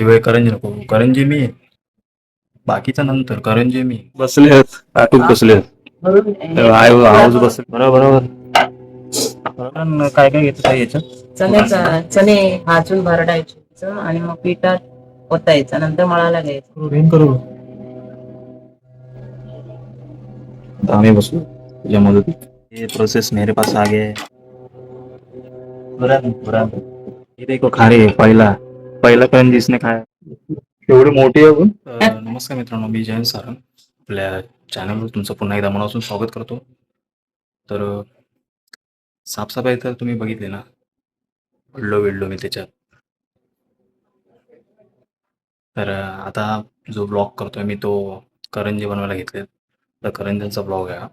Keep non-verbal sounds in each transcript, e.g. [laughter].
दिवाळी करंजी नको. करंजी मी. बाकीचा नंतर करंजी मी. बसले आहेत. आटून बसले आवाज बसले. बरोबर काय काय घेतं ताई याच्यात चण्याचा चणे भाजून भरडायचे आणि मग पिठात ओतायचं. नंतर मळायला घ्यायचं. आता आम्ही बसू तुझ्या मदतीत. ये प्रोसेस मेरे पास आ गया है तुरंत तुरंत ये देखो खा रही है पहिला. पहिला करंजी इसने खाया एवढी मोठी आहे अ, नमस्कार मित्रांनो मी जयंत सारंग. आपल्या चॅनलवर तुमचं पुन्हा एकदा मनापासून स्वागत करतो. तर अ, साफसफाई तर तुम्ही बघितली ना? पडलो विडलो मी त्याच्यात. तर अ, आता जो ब्लॉग करतोय मी तो करंजी बनवायला घेतले तर करंज्यांचा ब्लॉग आहे हा.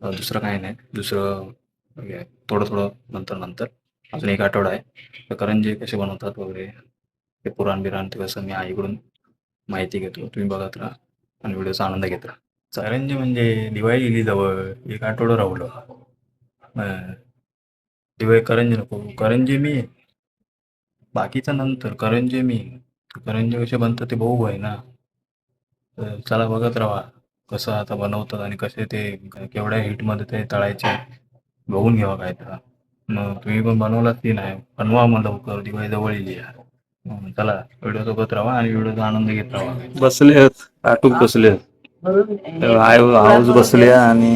अ, दुसरं काही नाही. दुसरं म्हणजे थोडं थोडं नंतर नंतर. अजून एक आठवडा आहे. तर करंजी कसे बनवतात वगैरे? ते पुराण बिराण ते कसं मी आईकडून माहिती घेतो तुम्ही बघत राहा आणि व्हिडिओचा आनंद घेत राहा. करंजी म्हणजे दिवाळी गेली जवळ. एक आठवडं राहुलं. दिवाळी करंजी नको. करंजी मी बाकीचा नंतर करंजी मी. करंजी कसे बनतात ते बघू आहे ना. तर चला बघत राहा कसं आता बनवतात आणि कसे ते केवढ्या हिटमध्ये ते तळायचे बघून घ्यावा काय तर. मग तुम्ही पण बनवलाच की नाही? बनवा मग लवकर. दिवाळी जवळ येईल आहे. चला व्हिडिओ सोबत राहा आणि व्हिडिओचा आनंद घेत राहा. बसले आहेत आटून बसले आहेत. आय- आवाज बसले आणि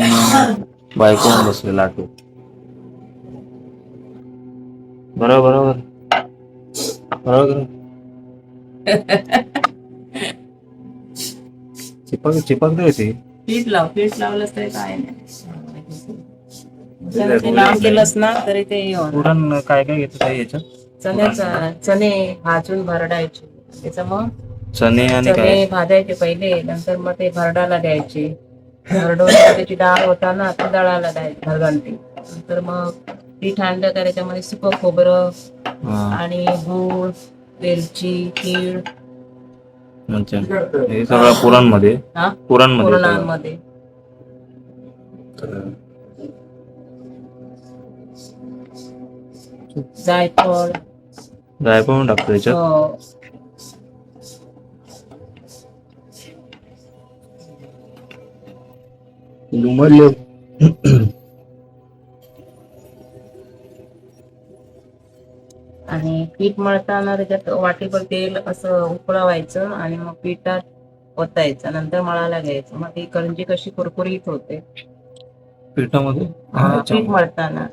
बायको पण बसले लाटू बरोबर बरोबर. बरोबर. चिपक चिपक होती पीठ लाव पीठ लावलंच तरी काय नाही. ते केलंस ना तरी ते काय काय घेतं याच्यात? चण्याचा चणे भाजून भरडायचे. त्याचं मग चणे आणि चणे भाजायचे पहिले नंतर मग ते भरडाला द्यायचे. भरडून त्याची डाळ होता ना ती दळाला द्यायची भरगंटी. नंतर मग आणलं तर त्याच्यामध्ये सुकं खोबरं आणि गूळ वेलची तीळ. म्हणजे हे सगळं पुरणमध्ये? हा? पुरणमध्ये सगळं. पुरणांमध्ये. जायफळ. जायफळ टाकतो याच्यात. हो. दुमडले आणि पीठ मळताना त्याच्यात वाटीभर तेल असं उकळवायचं आणि मग पिठात ओतायचं. नंतर मळायला घ्यायचं. मग ती करंजी कशी कुरकुरीत होते. पिठामध्ये? हा, पीठ. मळताना.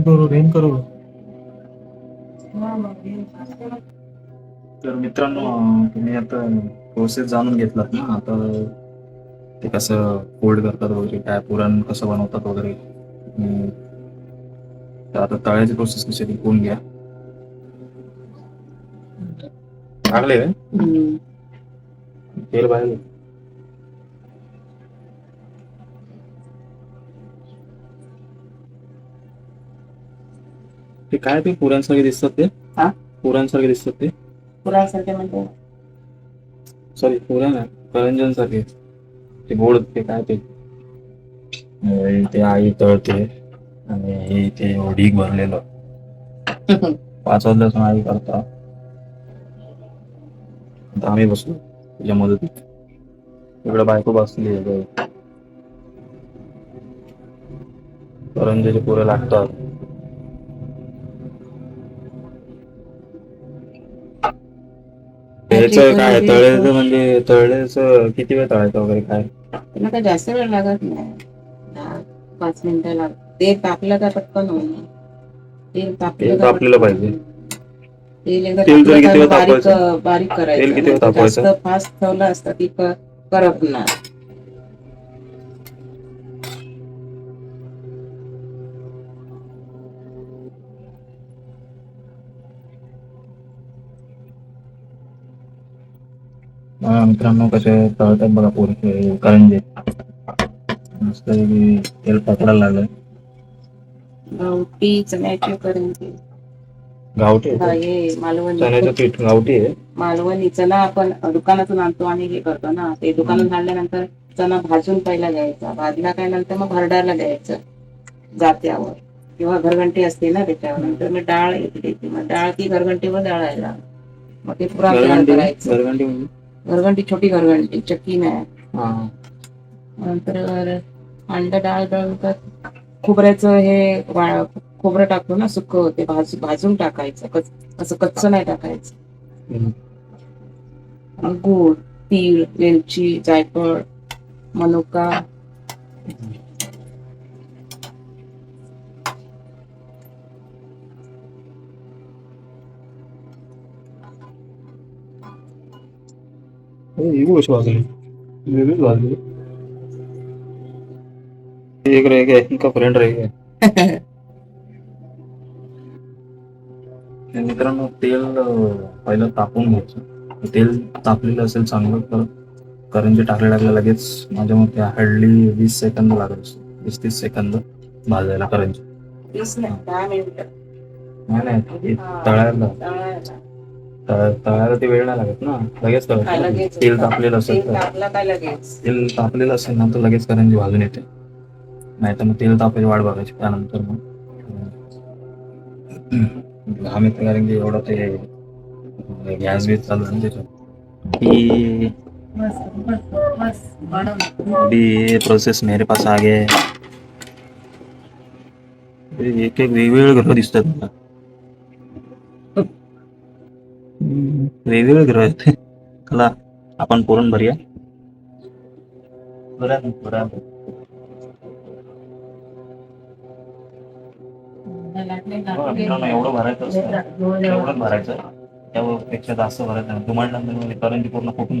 रेन करू रेन करू तर मित्रांनो तुम्ही आता प्रोसेस जाणून घेतलात ना आता ते कसं फोल्ड करतात वगैरे काय पुरण कसं बनवतात वगैरे. तर आता तळ्याची प्रोसेस कशी ती कोण घ्या लागले. तेल बाहेर ते काय ते पुरांसारखे दिसतात ते? हा? पुरांसारखे दिसतात ते? पुरासारखे म्हणजे? सॉरी पुरण आहे. करंजन सारखे ते गोड ते काय ते? आई तळते आणि हे ते ढीग भरलेलं. पाच वाजल्यापासून आई करता. आता आम्ही बसलो तुझ्या मदतीत. इकडे बायको बसली आहे. करंजाचे पुरे लागतात. त्याचं काय तळेचं म्हणजे तळेचं किती वेळ तळायचं वगैरे काय त्याला काय जास्त वेळ लागत नाही दहा पाच मिनिटं लागत तेल तापलं का पटकन होईल तेल तापलं तेल का तापलेलं पटकन पाहिजे. होईल. तेल एकदा तेल तरी टाकलं किती का वेळ बारीक तापवायचं? बारीक करायचं तेल किती वेळ नाहीतर जास्त तापवायचं? फास्ट ठेवलं असतं ती क- करपणार मित्रांनो कसे तळतात बघा पोरचे करंजे मस्त तेल पकडायला लागलं गावठी चण्याचे करंजे. गावठी हा, हे मालवणी. चण्याचं पीठ गावठी आहे? मालवणी चणा आपण दुकानातून आणतो आणि हे करतो ना. ते दुकानातून आणल्यानंतर चणा भाजून पहिला घ्यायचा. भाजला काय नंतर मग भरडायला द्यायचं जात्यावर. किंवा घरघंटी असते ना त्याच्यावर. नंतर मग डाळ येते त्याची. मग डाळ ती घरघंटीवर डाळायला मग ते पुरा तयार करायचं. घरघंटी म्हणजे? घरघंटी छोटी घरघंटी चक्की नाही. हा. नंतर अंडा डाळ दळतात खोबऱ्याचं हे खोबरं टाकतो ना सुक ते भाज भाजून टाकायचं. कच- असं कच्च नाही टाकायचं. गूळ तीळ वेलची जायफळ मनुका. ही गोष्ट वाजली. वेगळीच वाजली. एक रह गया इनका फ्रेंड रह गया तर मित्रांनो तेल पहिलं तापून घ्यायचं. तेल तापलेलं असेल चांगलं तर करंजी टाकले टाकले लगेच माझ्या मते हार्डली वीस सेकंद लागत असतो. वीस तीस सेकंद भाजायला करंजी नाही नाही तळायला. तळायला. तळ- तळायला ते वेळ नाही लागत ना. लगेच तेल तापलेलं असेल तेल तर. तापला काय लगेच? तेल तापलेलं असेल ना तर लगेच करंजी भाजून येते. नाही तर मग तेल तापायची वाट बघायची त्यानंतर मग. घाम येते कारण की एवढं ते गॅस बीस चालू आहे ना त्याच्यात. ही प्रोसेस मेरे पास आ गया हे एक एक वेगवेगळे ग्रह दिसतात मला वेगवेगळे ग्रह आहेत. चला आपण पुरण भरूया. बरं बरं एवढं भरायचं असतं. एवढंच भरायचं. त्यापेक्षा जास्त भरायचं दुमाडल्यानंतर करंजी पूर्ण फुटून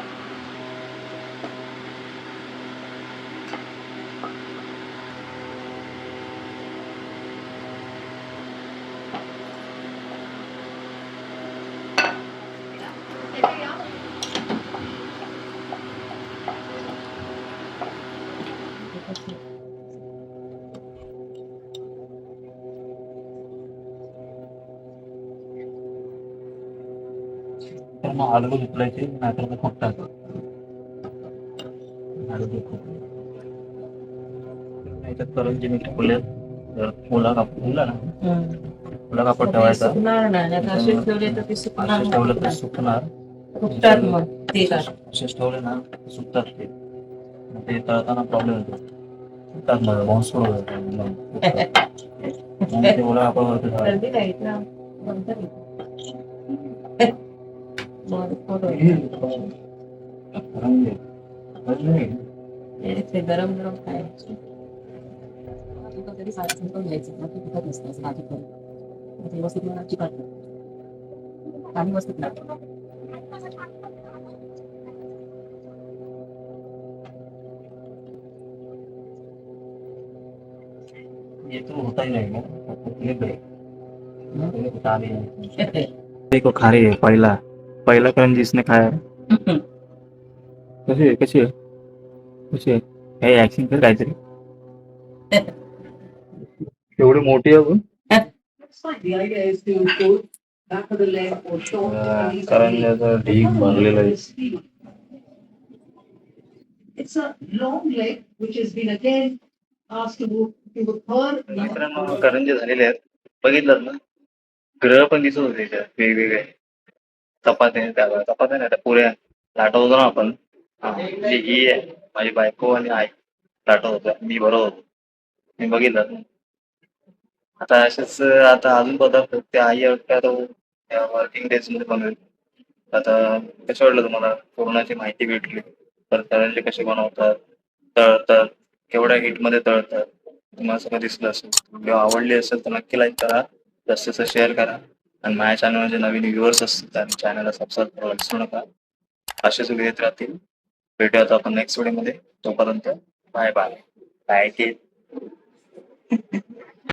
तर मग आलू उचलायचे नाहीतर मग. याच्यात करंजी मी ना? कापड ते ठेवायचा. सुकणार नाही ठेवले तर ते सुकणार ठेवलं तर. सुकणार. मग ते काय असेच ठेवले ना सुकतात ते. ते तळताना प्रॉब्लेम येतो. [laughs] गरम गरम खायचं. तुका तरी साधं simple घ्यायचं बाकी तिखट नसतं असं भाजी व्यवस्थित ये तो होता ही नहीं है? है है देखो खा रही है पहला. पहला करंजी इसने खाया. कशी आहे? कशी आहे? कशी आहे? काही ऍक्शन कर काहीतरी. एवढी मोठी आहे. करंजाचं ढीग भरलेलं आहे. It's a long leg which has been again asked to in- मित्रांनो करंजे झालेले आहेत बघितलं ना? ग्रह पण दिसत होते त्याच्यात वेगवेगळे. चपात्या त्या चपात्या नाही त्या पुऱ्या. लाटवतो ना आपण. म्हणजे ही आहे माझी बायको आणि आई. लाटवत होत्या. मी बरोबर होतो. मी बघितलं आता असेच आता अजून पदार्थ ते आई तो वर्किंग डेजमध्ये बनवेल. आता कसं वाटलं तुम्हाला? कोरोनाची माहिती भेटली. तर करंजे कसे बनवतात? तळतात. केवढ्या हिटमध्ये तळतात? तुम्हाला सगळं दिसलं असेल व्हिडिओ आवडली असेल तर नक्की लाईक करा जास्तीत जास्त शेअर करा. आणि माझ्या चॅनलवर जे नवीन व्ह्युअर्स असतील त्या चॅनलला सबस्क्राईब करायला विसरू नका. असेच व्हिडिओ येत राहतील. भेटूयात आपण नेक्स्ट व्हिडिओमध्ये तोपर्यंत बाय बाय बाय टेक